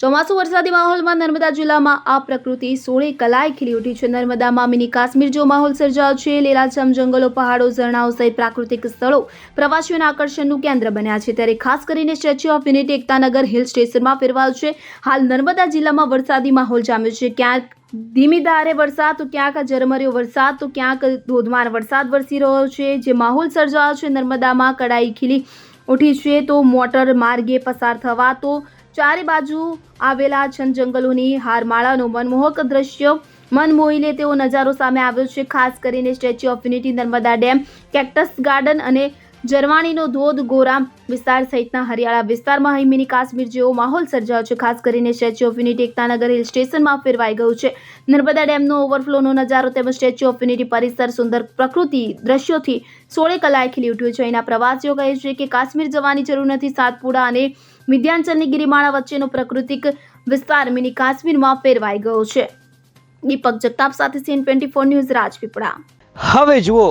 ચોમાસુ વરસાદી માહોલમાં નર્મદા જિલ્લામાં આ પ્રકૃતિ સોળે કલાએ ખીલી ઉઠી છે. નર્મદામાં મિની કાશ્મીર જેવો માહોલ સર્જાયો છે. લીલાછમ જંગલો, પહાડો, ઝરણાઓ સહિત પ્રાકૃતિક સ્થળો પ્રવાસીઓના આકર્ષણનું કેન્દ્ર બન્યા છે. ત્યારે ખાસ કરીને statue of unity Ektanagar hill સ્ટેશનમાં ફેરવાયું છે. હાલ નર્મદા જિલ્લામાં વરસાદી માહોલ જામ્યો છે. ક્યાંક ધીમી ધારે વરસાદ, તો ક્યાંક ઝરમર્યો વરસાદ, તો ક્યાંક ધોધમાર વરસાદ વરસી રહ્યો છે. જે માહોલ સર્જાયો છે, નર્મદામાં કડાઈ ખીલી ઉઠી છે, તો મોટર માર્ગે પસાર થવા, તો ચારે બાજુ આવેલા છન જંગલોની હારમાળાનું મનમોહક દ્રશ્ય. મન મોહી લે તેવો નજારો સામે આવ્યો છે, ખાસ કરીને statue of unity Narmada dam, cactus garden અને જરવાણીનો ધોધ, ગોરામ વિસ્તાર સહિતના હરિયાળા વિસ્તારમાં અહીં મિની કાશ્મીર જેવો માહોલ સર્જાયો છે. ખાસ કરીને statue of unity Ektanagar hill સ્ટેશનમાં ફેરવાઈ ગયું છે. નર્મદા ડેમનો ઓવરફ્લોનો નજારો તેમજ સ્ટેચ્યુ ઓફ યુનિટી પરિસર સુંદર પ્રકૃતિ દ્રશ્યોથી સોળે કલાએ ખીલી ઉઠ્યું છે. અહીંના પ્રવાસીઓ કહે છે કે કાશ્મીર જવાની જરૂર નથી. સાતપુડા અને વિધ્યાંચલની ગિરિમાળા વચ્ચેનો પ્રાકૃતિક વિસ્તાર મિની કાશ્મીરમાં ફેરવાઈ ગયો છે. દીપક જગતાપ સાથે CN twenty four news Rajpipla. હવે જુઓ